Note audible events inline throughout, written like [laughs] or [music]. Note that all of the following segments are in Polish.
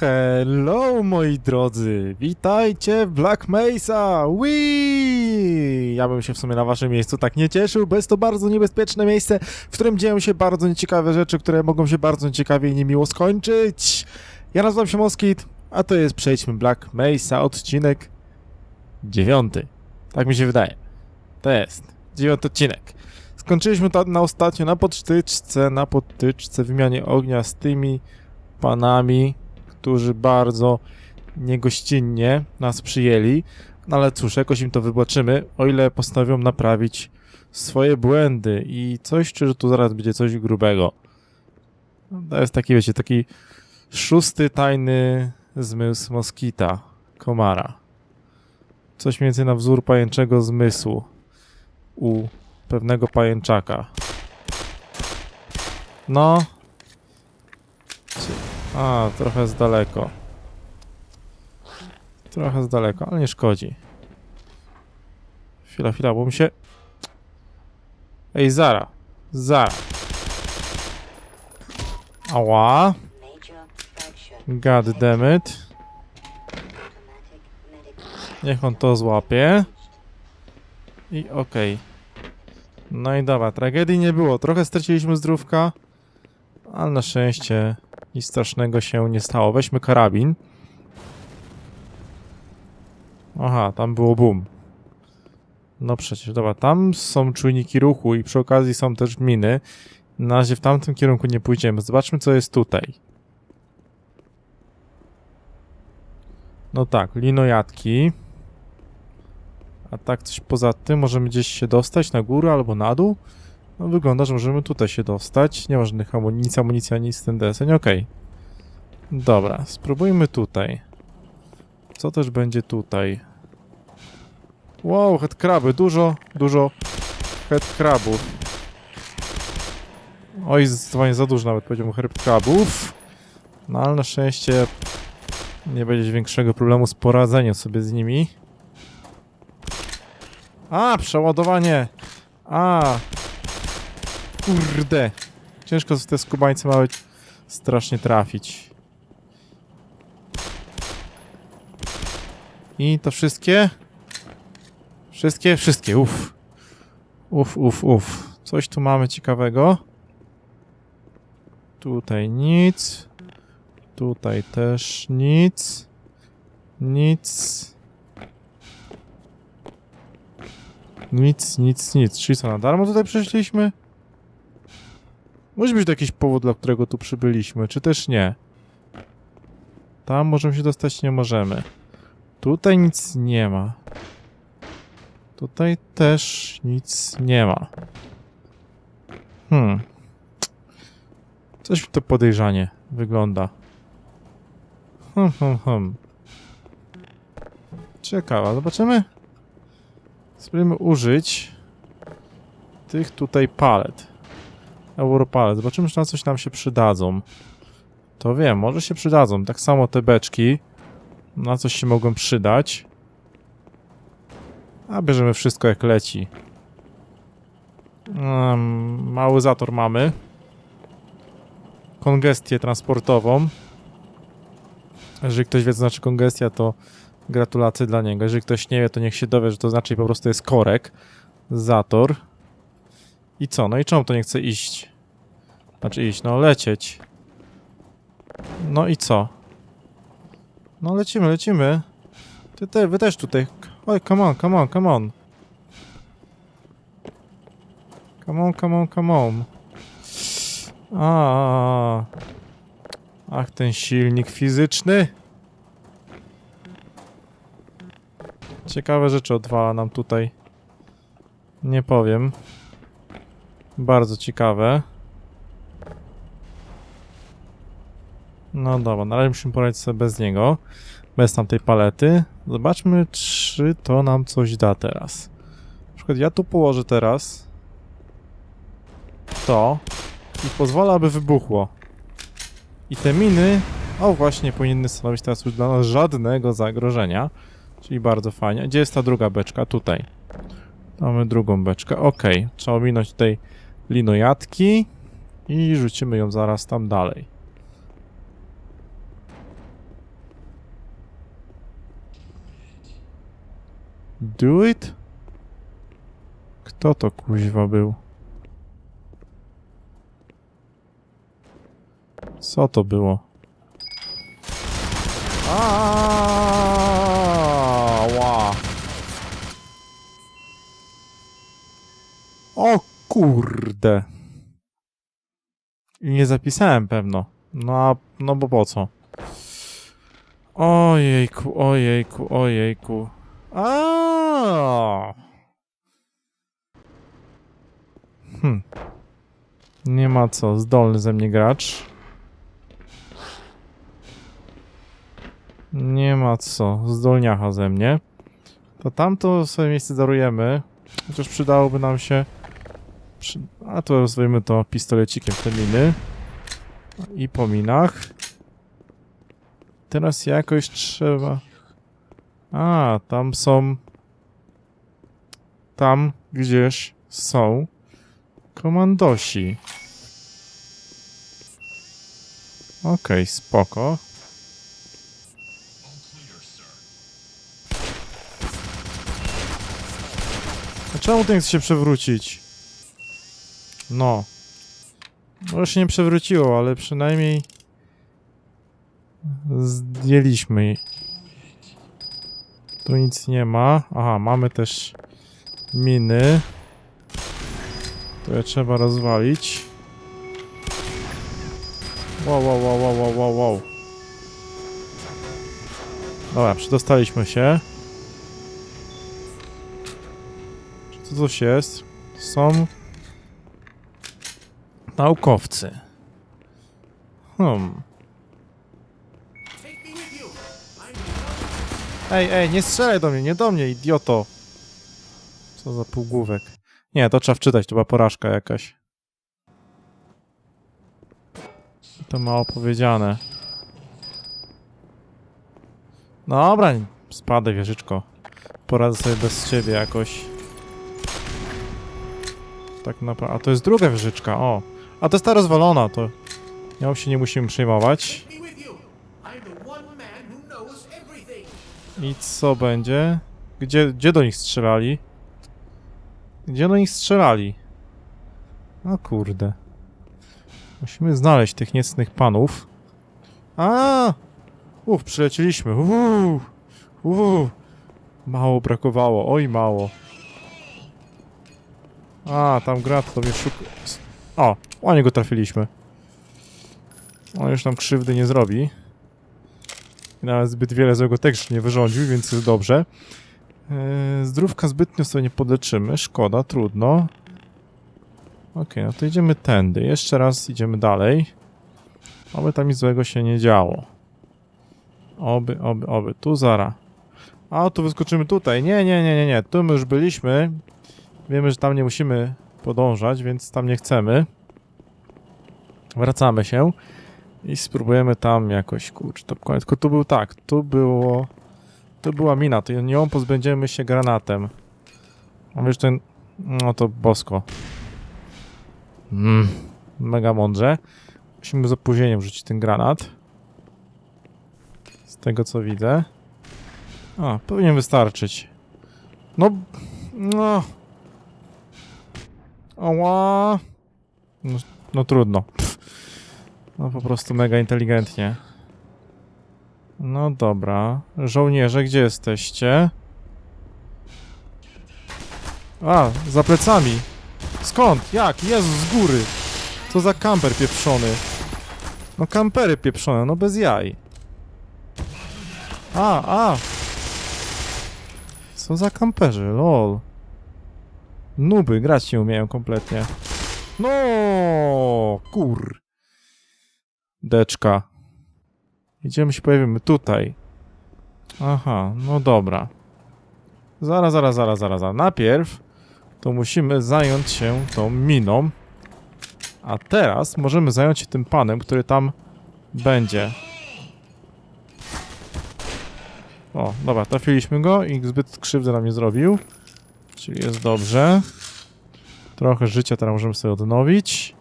Hello moi drodzy, witajcie w Black Mesa! Wii! Ja bym się w sumie na waszym miejscu tak nie cieszył, bo jest to bardzo niebezpieczne miejsce, w którym dzieją się bardzo nieciekawe rzeczy, które mogą się bardzo nieciekawie i niemiło skończyć. Ja nazywam się Moskit, a to jest Przejdźmy Black Mesa, odcinek dziewiąty. Tak mi się wydaje. To jest dziewiąty odcinek. Skończyliśmy to na ostatnio na podsztyczce, na podtyczce, wymianie ognia z tymi panami, którzy bardzo niegościnnie nas przyjęli. No ale cóż, jakoś im to wybaczymy, o ile postanowią naprawić swoje błędy i coś, czy że tu zaraz będzie coś grubego. No, To jest taki, wiecie, taki szósty tajny zmysł moskita, komara. Coś więcej na wzór pajęczego zmysłu u pewnego pajęczaka. No. A, trochę z daleko. Trochę z daleko, ale nie szkodzi. Chwila, chwila, bo mi się... Ej, Zara. Zara. Ała. God damn it. Niech on to złapie. I okej. No i dobra, tragedii nie było. Trochę straciliśmy zdrówka, ale na szczęście nic strasznego się nie stało. Weźmy karabin. Aha, tam było boom. No przecież, dobra, tam są czujniki ruchu i przy okazji są też miny. Na razie w tamtym kierunku nie pójdziemy. Zobaczmy, co jest tutaj. No tak, linojatki. A tak coś poza tym, możemy gdzieś się dostać na górę albo na dół? No wygląda, że możemy tutaj się dostać. Nie ma żadnych amunicji, ani z ten deseń. Okej. Dobra, spróbujmy tutaj. Co też będzie tutaj? Wow, headcraby, dużo, dużo headcrabów. Oj, zdecydowanie za dużo nawet powiedziałbym headcrabów. No ale na szczęście nie będzie większego problemu z poradzeniem sobie z nimi. A, przeładowanie! A! Kurde! Ciężko w te skubańce małe strasznie trafić. I to wszystkie? Wszystkie? Wszystkie, uff. Uff, uff, uff. Coś tu mamy ciekawego. Tutaj nic. Tutaj też nic. Nic. Nic, nic, nic. Czyli co, na darmo tutaj przyszliśmy? Musi być to jakiś powód, dla którego tu przybyliśmy, czy też nie? Tam możemy się dostać, nie możemy. Tutaj nic nie ma. Tutaj też nic nie ma. Hmm. Coś mi to podejrzanie wygląda. Hmm, hmm, hmm. Ciekawe, zobaczymy. Spróbujemy użyć tych tutaj palet. Europalet. Zobaczymy, czy na coś nam się przydadzą. To wiem, może się przydadzą. Tak samo te beczki. Na coś się mogą przydać. A bierzemy wszystko jak leci. Um, mały zator mamy. Kongestię transportową. Jeżeli ktoś wie, co znaczy kongestia, to gratulacje dla niego. Jeżeli ktoś nie wie, to niech się dowie, że to znaczy po prostu jest korek. Zator. I co? No i czemu to nie chce iść? Znaczy iść, no lecieć. No i co? No lecimy, lecimy. Ty, ty, wy też tutaj. Oj, come on, come on, come on. Come on, come on, come on. A, Ach, ten silnik fizyczny. Ciekawe rzeczy odwala nam tutaj. Nie powiem. Bardzo ciekawe. No dobra, na razie musimy poradzić sobie bez niego. Bez tamtej palety. Zobaczmy, czy to nam coś da teraz. Na przykład ja tu położę teraz to i pozwolę, aby wybuchło. I te miny, o właśnie, powinny stanowić teraz już dla nas żadnego zagrożenia. Czyli bardzo fajnie. Gdzie jest ta druga beczka? Tutaj. Mamy drugą beczkę. Ok. Trzeba ominąć tutaj linojatki i rzucimy ją zaraz tam dalej. Do it? Kto to kuźwa był? Co to było? Ała. O kurde. I nie zapisałem pewno. No, a, no bo po co? Ojejku, ojejku, ojejku. A. Hm. Nie ma co, zdolny ze mnie gracz. Nie ma co, zdolniacha ze mnie. To tamto sobie miejsce darujemy. Chociaż przydałoby nam się... A to rozwijmy to pistolecikiem te miny. I po minach. Teraz jakoś trzeba... A, tam są... Tam gdzieś są komandosi. Okej, spoko. A czemu ten chce się przewrócić? No. Może się nie przewróciło, ale przynajmniej zdjęliśmy. Tu nic nie ma. Aha, mamy też miny. To je trzeba rozwalić. Wow, wow, wow, wow, wow, wow, wow. Dobra, przedostaliśmy się. Czy to coś jest? Są naukowcy. Hmm. Ej, ej, nie strzelaj do mnie, nie do mnie, idioto. Co za półgłówek. Nie, to trzeba wczytać, to była porażka jakaś. To mało powiedziane. Dobra, spadę wieżyczko. Poradzę sobie bez ciebie jakoś. Tak naprawdę. A to jest druga wieżyczka, o. A to jest ta rozwalona, to nią się nie musimy przejmować. I co będzie? Gdzie, gdzie do nich strzelali? Gdzie do nich strzelali? O kurde. Musimy znaleźć tych niecnych panów. A! Uf, przylecieliśmy. Uuu, uuu. Mało brakowało, oj mało. A, tam grat to mnie szuka... O, o niego trafiliśmy. On już nam krzywdy nie zrobi. Nawet zbyt wiele złego też nie wyrządził, więc jest dobrze. Eee, zdrówka zbytnio sobie nie podleczymy. Szkoda, trudno. Okej, no to idziemy tędy. Jeszcze raz idziemy dalej. Oby tam nic złego się nie działo. Oby, oby, oby. Tu zara. A, tu wyskoczymy tutaj. Nie, nie, nie, nie, nie. Tu my już byliśmy. Wiemy, że tam nie musimy podążać, więc tam nie chcemy. Wracamy się. I spróbujemy tam jakoś, kurczę, to koniec. Tylko tu był tak, tu było... Tu była mina, to nią pozbędziemy się granatem. A wiesz, ten... No to bosko. Mm, mega mądrze. Musimy z opóźnieniem rzucić ten granat. Z tego co widzę. A, powinien wystarczyć. No... No... Oła... No, no trudno. No po prostu mega inteligentnie. No dobra. Żołnierze, gdzie jesteście? A, za plecami. Skąd? Jak? Jezu, z góry. Co za kamper pieprzony. No kampery pieprzone, no bez jaj. A, a. Co za kamperzy, lol. Nuby, grać nie umieją kompletnie. No, kur. Deczka. Idziemy się pojawimy tutaj. Aha, no dobra. Zaraz, zaraz, zaraz, zaraz. zaraz. Najpierw to musimy zająć się tą miną. A teraz możemy zająć się tym panem, który tam będzie. O, dobra, trafiliśmy go i zbyt krzywdy nam nie zrobił. Czyli jest dobrze. Trochę życia teraz możemy sobie odnowić.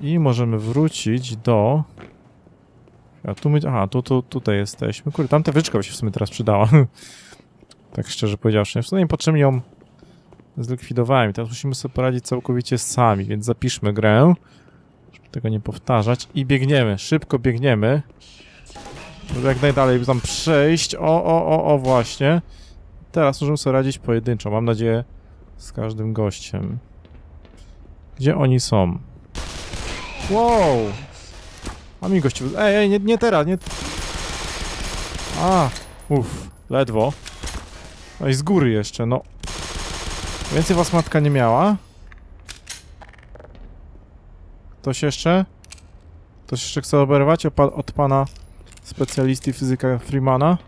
I możemy wrócić do... A tu my... Aha, tu, tu, tutaj jesteśmy. Kurde, tamta wyczka by się w sumie teraz przydała. [laughs] Tak szczerze powiedziawszy. W sumie potrzebnie ją zlikwidowałem teraz musimy sobie poradzić całkowicie sami, więc zapiszmy grę, żeby tego nie powtarzać i biegniemy, szybko biegniemy, żeby jak najdalej tam przejść. O, o, o, o, właśnie. Teraz możemy sobie radzić pojedynczo, mam nadzieję, z każdym gościem. Gdzie oni są? Wow! A mi gościu... Ej, ej, nie, nie teraz, nie... A, uff, ledwo. No i z góry jeszcze, no. Więcej was matka nie miała? Ktoś jeszcze? Ktoś jeszcze chce oberwać od, pa od pana specjalisty fizyka Freemana?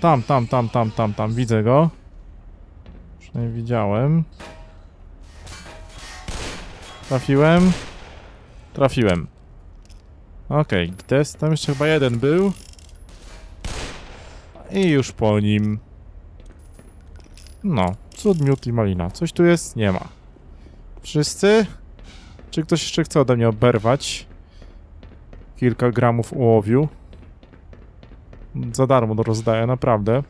Tam, tam, tam, tam, tam, tam, widzę go. Przynajmniej widziałem. Trafiłem. Trafiłem. Okej, okay, test. Tam jeszcze chyba jeden był. I już po nim. No, cud, miód i malina. Coś tu jest? Nie ma. Wszyscy? Czy ktoś jeszcze chce ode mnie oberwać? Kilka gramów ołowiu. Za darmo to rozdaję, naprawdę.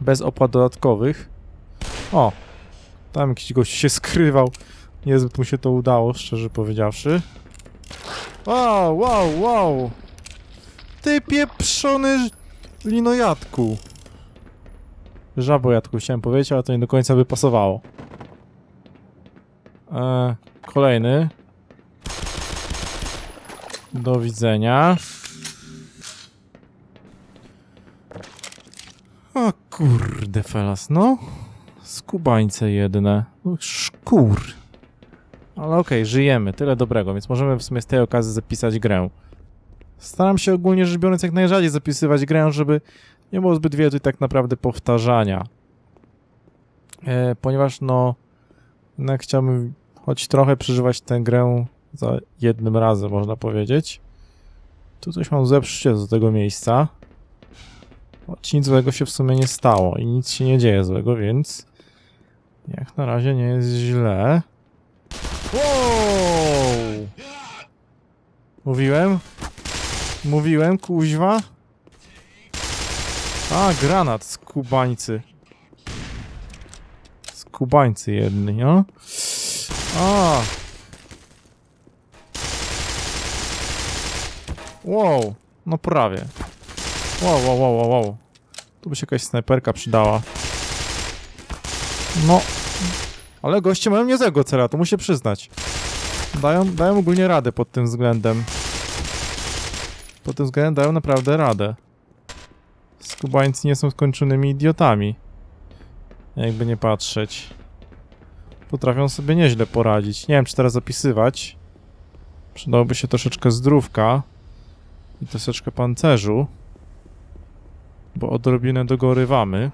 Bez opłat dodatkowych. O! Tam jakiś gość się skrywał. Niezbyt mu się to udało, szczerze powiedziawszy. Wow, wow, wow! Ty pieprzony linojadku. Żabojadku chciałem powiedzieć, ale to nie do końca by pasowało. E, kolejny. Do widzenia. O kurde felas, no. Skubańce jedne. No, Szkur. Ale okej, żyjemy, tyle dobrego, więc możemy w sumie z tej okazji zapisać grę. Staram się ogólnie rzecz biorąc jak najrzadziej zapisywać grę, żeby nie było zbyt wiele tutaj tak naprawdę powtarzania. E, ponieważ no, jednak chciałbym choć trochę przeżywać tę grę za jednym razem, można powiedzieć. Tu coś mam zepsucie do tego miejsca. Choć nic złego się w sumie nie stało i nic się nie dzieje złego, więc jak na razie nie jest źle. Wow! Mówiłem? Mówiłem, kuźwa? A, granat z kubańcy. Z kubańcy jedny, no? A! Wow, no prawie. Wow, wow, wow, wow. Tu by się jakaś snajperka przydała. No. Ale goście mają niezłego cela, to muszę przyznać. Dają, dają ogólnie radę pod tym względem. Pod tym względem dają naprawdę radę. Skubańcy nie są skończonymi idiotami. Jakby nie patrzeć. Potrafią sobie nieźle poradzić. Nie wiem, czy teraz zapisywać. Przydałoby się troszeczkę zdrówka. I troszeczkę pancerzu. Bo odrobinę dogorywamy.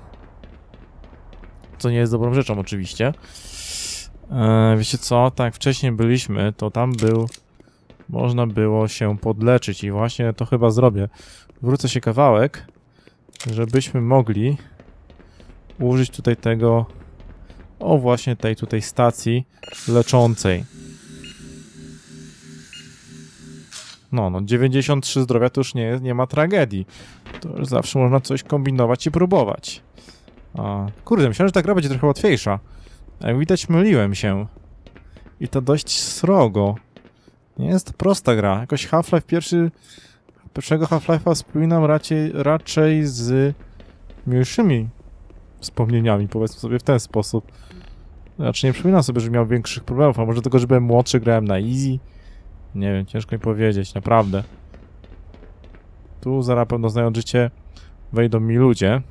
Co nie jest dobrą rzeczą, oczywiście. Eee, wiecie co? Tak, wcześniej byliśmy, to tam był. Można było się podleczyć, i właśnie to chyba zrobię. Wrócę się kawałek, żebyśmy mogli użyć tutaj tego. O, właśnie tej tutaj stacji leczącej. No, no, 93 zdrowia to już nie, nie ma tragedii. To już zawsze można coś kombinować i próbować. A, kurde, myślałem, że ta gra będzie trochę łatwiejsza. Jak widać, myliłem się. I to dość srogo. Nie jest to prosta gra. Jakoś Half-Life pierwszy... Pierwszego Half-Life'a wspominam raczej, raczej z milszymi wspomnieniami, powiedzmy sobie w ten sposób. Znaczy nie przypominam sobie, że miał większych problemów, a może tylko, że byłem młodszy, grałem na easy. Nie wiem, ciężko mi powiedzieć, naprawdę. Tu zaraz pewno znając życie wejdą mi ludzie.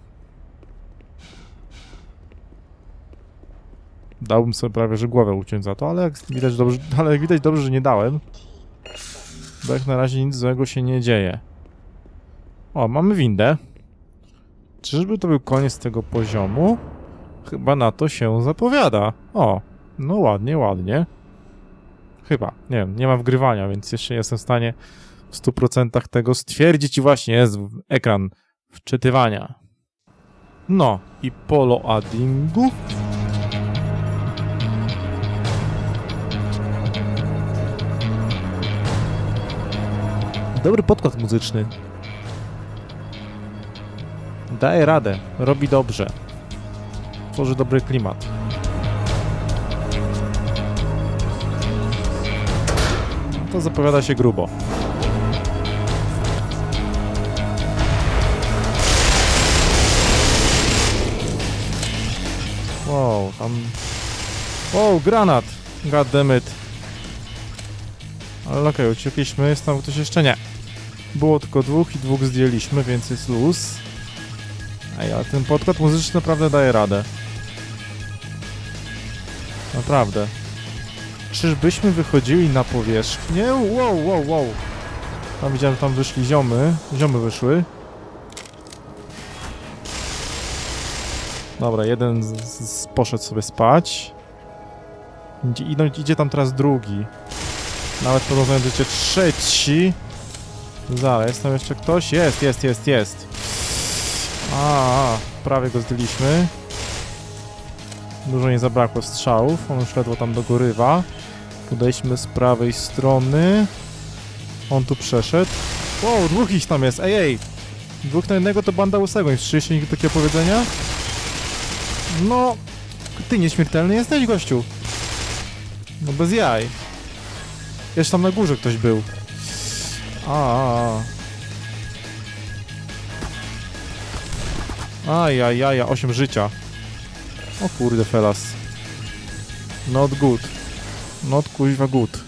Dałbym sobie prawie, że głowę uciąć za to, ale jak widać dobrze, [laughs] ale jak widać dobrze, że nie dałem. Bo jak na razie nic złego się nie dzieje. O, mamy windę. Czyżby to był koniec tego poziomu? Chyba na to się zapowiada. O, no ładnie, ładnie. Chyba, nie wiem, nie ma wgrywania, więc jeszcze nie jestem w stanie w 100% tego stwierdzić i właśnie jest ekran wczytywania. No i polo addingu. Dobry podkład muzyczny. Daje radę, robi dobrze. Tworzy dobry klimat. To zapowiada się grubo. Wow, tam... Wow, granat! God damn it. Ale okej, uciekliśmy, jest tam ktoś jeszcze nie. Było tylko dwóch i dwóch zdjęliśmy, więc jest luz. Ej, ale ten podkład muzyczny naprawdę daje radę. Naprawdę. Czyżbyśmy wychodzili na powierzchnię? Wow, wow, wow. Tam widziałem, tam wyszli ziomy. Ziomy wyszły. Dobra, jeden z, z poszedł sobie spać. Idzie, idzie tam teraz drugi. Nawet podobno będziecie trzeci. Zaraz, jest tam jeszcze ktoś? Jest, jest, jest, jest. A, prawie go zdjęliśmy. Dużo nie zabrakło strzałów, on już ledwo tam dogorywa. Podejdźmy z prawej strony. On tu przeszedł. Wow, dwóch ich tam jest, ej, ej! Dwóch na jednego to banda łysego, słyszeliście nigdy takiego powiedzenia? No, ty nieśmiertelny jesteś, gościu. No bez jaj. Jeszcze tam na górze ktoś był. A, a, a. Ajajaj, 8 życia. O kurde, felas. Not good. Not kuźwa good.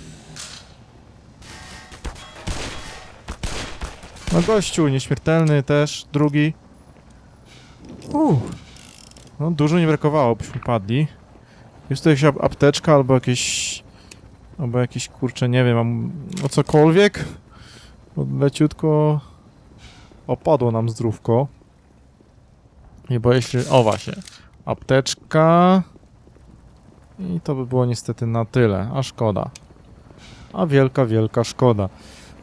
No gościu, nieśmiertelny też, drugi. Uff. No dużo nie brakowało, byśmy padli. Jest to jakaś ap- apteczka albo jakieś... Albo jakieś, kurcze, nie wiem, mam... No cokolwiek. Leciutko... Opadło nam zdrówko. Nie bo jeśli... O właśnie. Apteczka... I to by było niestety na tyle. A szkoda. A wielka, wielka szkoda.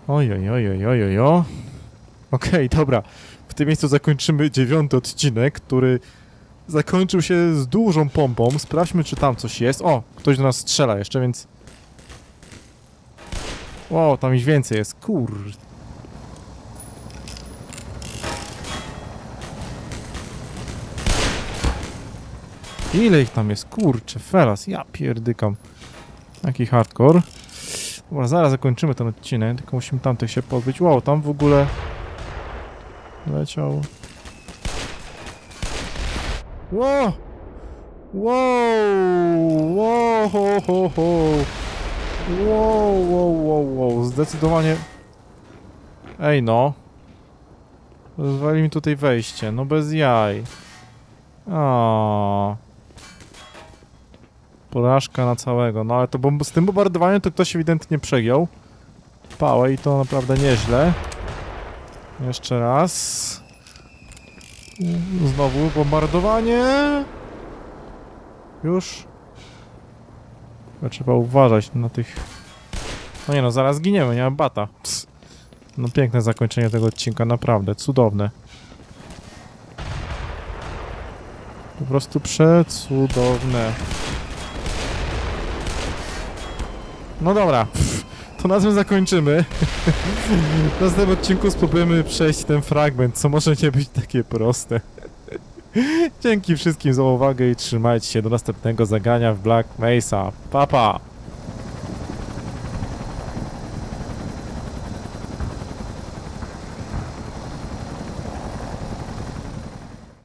Oj, oj, oj, oj, oj, oj, oj. Okej, dobra. W tym miejscu zakończymy dziewiąty odcinek, który zakończył się z dużą pompą. Sprawdźmy, czy tam coś jest. O, ktoś do nas strzela jeszcze, więc... Wow, tam ich więcej jest. Kur... Ile ich tam jest? Kurczę, felas, ja pierdykam. Jaki hardcore. Dobra, zaraz zakończymy ten odcinek, tylko musimy tamtych się pozbyć. Wow, tam w ogóle... Leciał... Wow! Wow! Wow, ho, ho, ho! Wow, wow, wow, wow, zdecydowanie... Ej no. Zwali mi tutaj wejście, no bez jaj. O. Porażka na całego, no ale to bomb z tym bombardowaniem to ktoś ewidentnie przegiął. Pałę i to naprawdę nieźle. Jeszcze raz. Znowu bombardowanie. Już. Trzeba uważać na tych... No nie no, zaraz giniemy, nie mam bata. Ps. No piękne zakończenie tego odcinka, naprawdę, cudowne. Po prostu przecudowne. No dobra, to na tym zakończymy. W następnym odcinku spróbujemy przejść ten fragment, co może nie być takie proste. Dzięki wszystkim za uwagę i trzymajcie się do następnego zagrania w Black Mesa. Pa pa!